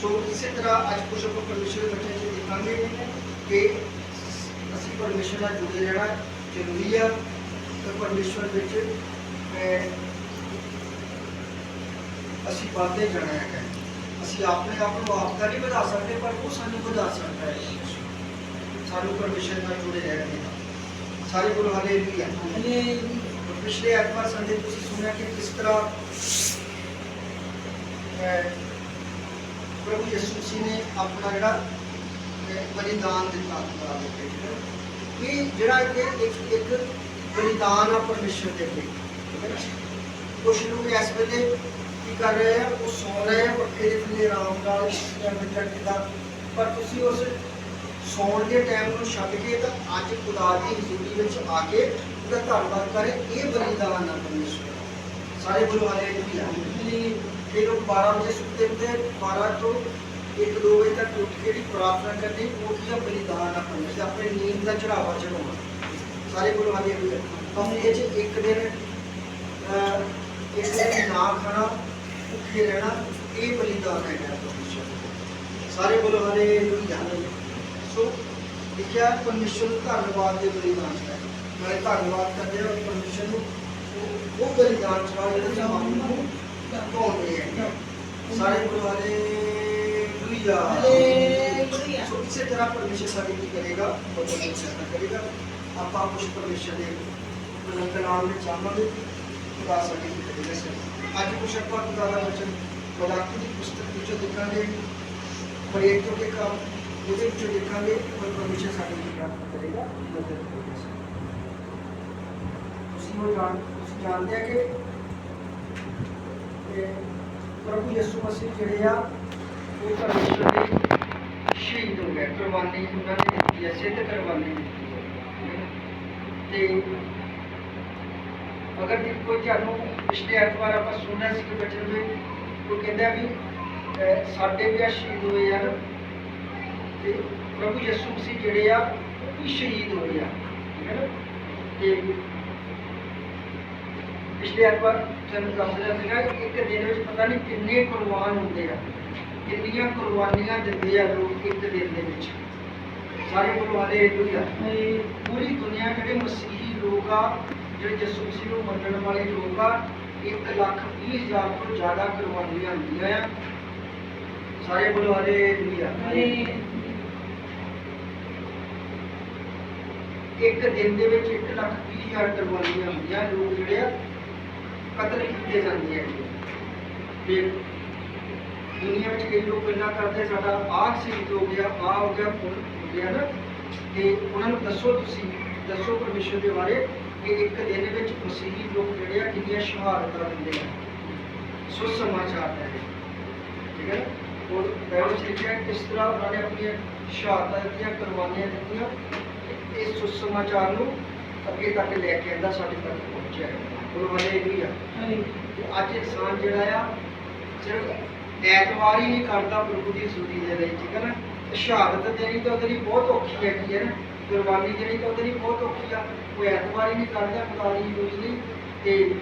ਸੋ ਇਸੇ ਤਰ੍ਹਾਂ ਅੱਜ ਕੁਝ ਆਪਾਂ ਪਰਮੇਸ਼ਰ ਦੇ ਬੱਚਿਆਂ 'ਚ ਦੇਖਾਂਗੇ ਕਿ ਅਸੀਂ ਪਰਮੇਸ਼ਰ ਨਾਲ ਜੁੜੇ ਰਹਿਣਾ ਜ਼ਰੂਰੀ ਆ ਤੇ ਪਰਮੇਸ਼ਰ ਵਿੱਚ ਅਸੀਂ ਵੱਧਦੇ ਜਾਣਾ ਹੈ। ਅਸੀਂ ਆਪਣੇ ਆਪ ਨੂੰ ਆਪ ਤਾਂ ਨਹੀਂ ਵਧਾ ਸਕਦੇ ਪਰ ਉਹ ਸਾਨੂੰ ਵਧਾ ਸਕਦਾ ਹੈ। ਸਾਨੂੰ ਪਰਮੇਸ਼ਰ ਨਾਲ ਜੁੜੇ ਰਹਿਣ ਦੇ ਸਾਰੇ ਗੁਰੂ ਹਾਲੇਲੂਇਆ ਪਿਛਲੇ ਐਤਵਾਰ ਸੰਡੇ ਤੁਸੀਂ ਸੁਣਿਆ ਕਿ ਕਿਸ ਤਰ੍ਹਾਂ ਪ੍ਰਭੂ ਯਿਸੂ ਮਸੀਹ ਨੇ ਆਪਣਾ ਜਿਹੜਾ ਬਲੀਦਾਨ ਦਿੱਤਾ ਖੁਦਾ ਦੇ ਇਹ ਜਿਹੜਾ ਕਿ ਇੱਕ ਇੱਕ ਬਲੀਦਾਨ ਆ ਪਰਮੇਸ਼ਰ ਦੇ ਅੱਗੇ, ਠੀਕ ਕੁਛ ਲੋਕ ਇਸ ਵੇਲੇ ਕੀ ਕਰ ਰਹੇ ਆ? ਉਹ ਸੌ ਰਹੇ ਆ, ਪੱਖੇ ਦੇ ਥੱਲੇ ਆਰਾਮ ਨਾਲ ਜਾਂ ਕਿਦਾਂ ਪਰ ਤੁਸੀਂ ਉਸ ਸੌਣ ਦੇ ਟਾਈਮ ਨੂੰ ਛੱਡ ਕੇ ਤਾਂ ਅੱਜ ਖੁਦਾ ਦੀ ਹਜ਼ੂਰੀ ਵਿੱਚ ਆ ਕੇ ਉਹਦਾ ਧੰਨਵਾਦ ਕਰੇ, ਇਹ ਬਲੀਦਾਨ ਆ ਪਰਮੇਸ਼ਰ ਸਾਰੇ ਬੋਲੋ ਹਾਲੇਲੂਇਆ ਇਹ ਲੋਕ 12 ਵਜੇ ਸੁੱਤੇ ਹੁੰਦੇ 12 ਤੋਂ 1 2 ਵਜੇ ਤੱਕ ਉੱਠ ਕੇ ਜਿਹੜੀ ਪ੍ਰਾਰਥਨਾ ਕਰਨੀ ਉਹ ਕੀ ਆ ਬਲੀਦਾਨ ਆ ਪਰਮੇਸ਼ਰ ਆਪਣੇ ਨੀਂਦ ਦਾ ਚੜਾਵਾ ਚੜਾਉਣਾ ਸਾਰੇ ਬੋਲੋ ਹਾਲੇਲੂਇਆ ਤਾਂ ਇਹ ਚ ਇੱਕ ਦਿਨ ਅਹ, ਇੱਕ ਦਿਨ ਨਾ ਖਾਣਾ ਭੁੱਖੇ ਰਹਿਣਾ ਇਹ ਬਲੀਦਾਨ ਸਾਰੇ ਬੋਲੋ ਹਾਲੇਲੂਇਆ ਸੋ ਲਿਖਿਆ ਪਰਮੇਸ਼ਰ ਨੂੰ ਧੰਨਵਾਦ ਦੇ ਬਲੀਦਾਨ ਹੈ। ਮੈਂ ਧੰਨਵਾਦ ਕਰਦੇ ਹਾਂ ਪਰਮੇਸ਼ਰ ਨੂੰ। ਉਹ- ਬਲੀਦਾਨ ਚੜਾ ਜਿਹੜਾ ਕਿ ਹਮ ਨੂੰ ਪਾਉਂਦੇ ਹੈ ਸਾਰੇ ਗੁਰੂ ਹਾਲੇਲੂਇਆ ਹਾਲੇਲੂਇਆ। ਸੋ ਇਸੇ ਤਰ੍ਹਾਂ ਪਰਮੇਸ਼ਰ ਸਾਡੀ ਕੀ ਕਰੇਗਾ ਉਹ ਪਰਮੇਸ਼ਰ ਕਰੇਗਾ ਆਪਾਂ ਕੁਝ ਪਰਮੇਸ਼ਰ ਦੇ ਬੁਲੰਦ ਨਾਮ ਵਿੱਚ ਆਵਾਂਗੇ ਖੁਦਾ ਸਾਡੀ ਕੀ ਕਰੇਗਾ ਅੱਜ ਕੁਝ ਆਪਾਂ ਖੁਦਾ ਦਾ ਵਚਨ ਮਲਾਕੀ ਦੀ ਪੁਸਤਕ ਵਿੱਚੋਂ ਦੇਖਾਂਗੇ ਪ੍ਰੇਰਿਤ ਤੋਂ ਦੇ ਕੰਮ ਉਹਦੇ ਵਿੱਚੋਂ ਦੇਖਾਂਗੇ ਕਿ ਪਰਮੇਸ਼ਰ ਸਾਡੀ ਕੀ ਪ੍ਰਾਪਤ ਕਰੇਗਾ ਮਦਦ ਕਰੇਗਾ ਤੁਸੀਂ ਉਹ ਜਾਣ ਪ੍ਰਭੂ ਯਿਸੂ ਮਸੀਹ ਜਿਹੜੇ ਆ, ਉਹ ਪਰਮੇਸ਼ਰ ਦੇ ਸ਼ਹੀਦ ਹੋ ਗਏ। ਕੁਰਬਾਨੀ ਉਹਨਾਂ ਨੇ ਦਿੱਤੀ ਹੈ, ਸਿੱਧ ਕੁਰਬਾਨੀ ਦਿੱਤੀ ਤੇ ਅਗਰ ਵੀ ਕੋਈ ਤੁਹਾਨੂੰ ਪਿਛਲੇ ਐਤਵਾਰ ਆਪਾਂ ਸੁਣਿਆ ਸੀ ਕਿ ਬਚਨ ਦੇ, ਉਹ ਕਹਿੰਦਾ ਵੀ ਸਾਡੇ ਵੀ ਆ ਸ਼ਹੀਦ ਹੋਏ ਯਾਰ ਤੇ ਪ੍ਰਭੂ ਯਿਸੂ ਮਸੀਹ ਜਿਹੜੇ ਆ, ਉਹ ਵੀ ਸ਼ਹੀਦ ਹੋਏ ਆ। ਠੀਕ ਹੈ ਨਾ? ਤੇ ਪਿਛਲੇ ਐਤਵਾਰ ਤੁਹਾਨੂੰ ਦੱਸ ਰਿਹਾ ਸੀਗਾ ਕਿ ਇੱਕ ਦਿਨ ਵਿੱਚ ਪਤਾ ਨਹੀਂ ਕਿੰਨੇ ਕੁਰਬਾਨ ਹੁੰਦੇ ਆ ਕਿੰਨੀਆਂ ਕੁਰਬਾਨੀਆਂ ਦਿੰਦੇ ਆ ਲੋਕ ਇੱਕ ਦਿਨ ਦੇ ਵਿੱਚ। ਸਾਰੇ ਬੋਲੋ ਹਾਲੇਲੂਇਆ ਪੂਰੀ ਦੁਨੀਆ ਜਿਹੜੇ ਮਸੀਹੀ ਲੋਕ ਆ ਜਿਹੜੇ ਯਿਸੂ ਮਸੀਹ ਨੂੰ ਮੰਨਣ ਵਾਲੇ ਲੋਕ ਆ 1 ਲੱਖ 20 ਹਜ਼ਾਰ ਤੋਂ ਜ਼ਿਆਦਾ ਕੁਰਬਾਨੀਆਂ ਹੁੰਦੀਆਂ ਆ। ਸਾਰੇ ਬੋਲੋ ਹਾਲੇਲੂਇਆ ਇੱਕ ਦਿਨ ਦੇ ਵਿੱਚ 1 ਲੱਖ 20 ਹਜ਼ਾਰ ਕੁਰਬਾਨੀਆਂ ਹੁੰਦੀਆਂ ਲੋਕ ਜਿਹੜੇ ਆ ਕਤਲ ਕੀਤੇ ਜਾਂਦੇ ਆ। ਤੇ ਦੁਨੀਆ ਵਿੱਚ ਕਈ ਲੋਕ ਇੰਨਾ ਕਰਦੇ ਸਾਡਾ ਆਹ ਸ਼ਹੀਦ ਹੋ ਗਿਆ, ਆਹ ਹੋ ਗਿਆ ਹੋ ਗਿਆ ਨਾ। ਤੇ ਉਹਨਾਂ ਨੂੰ ਦੱਸੋ ਤੁਸੀਂ, ਦੱਸੋ ਪਰਮੇਸ਼ਰ ਦੇ ਬਾਰੇ ਕਿ ਇੱਕ ਦਿਨ ਵਿੱਚ ਮਸੀਹੀ ਲੋਕ ਜਿਹੜੇ ਆ ਕਿੰਨੀਆਂ ਸ਼ਹਾਦਤਾਂ ਦਿੰਦੇ ਆ। ਸੋ ਸਮਾਚਾਰ ਹੈ। ਠੀਕ ਹੈ ਨਾ? ਔਰ ਬਾਈਬਲ ਚ ਕਿਸ ਤਰ੍ਹਾਂ ਉਹਨਾਂ ਨੇ ਆਪਣੀਆਂ ਸ਼ਹਾਦਤਾਂ ਦਿੱਤੀਆਂ, ਕੁਰਬਾਨੀਆਂ ਦਿੱਤੀਆਂ। ਤੇ ਇਸ ਸੁਸਮਾਚਾਰ ਨੂੰ ਅੱਗੇ ਤੱਕ ਲੈ ਕੇ ਆਂਦਾ ਸਾਡੇ ਤੱਕ ਪਹੁੰਚਿਆ ਹੈ। ਗੁਰੂ ਹਾਲੇਲੂਇਆ ਤੇ ਅੱਜ ਇਨਸਾਨ ਜਿਹੜਾ ਆ ਸਿਰਫ ਐਤਵਾਰ ਹੀ ਨਹੀਂ ਕਰਦਾ ਪ੍ਰਭੂ ਦੀ ਸੂਰੀ ਦੇ ਲਈ ਠੀਕ ਹੈ ਨਾ? ਸ਼ਹਾਦਤ ਦੇਣੀ ਤਾਂ ਉਹਦੇ ਲਈ ਬਹੁਤ ਔਖੀ ਹੈਗੀ ਹੈ ਨਾ। ਕੁਰਬਾਨੀ ਦੇਣੀ ਤਾਂ ਉਹਦੇ ਲਈ ਬਹੁਤ ਔਖੀ ਆ। ਕੋਈ ਐਤਵਾਰ ਹੀ ਨਹੀਂ ਕਰਦਾ ਖੁਦਾ ਦੀ ਸੂਰੀ ਲਈ ਤੇ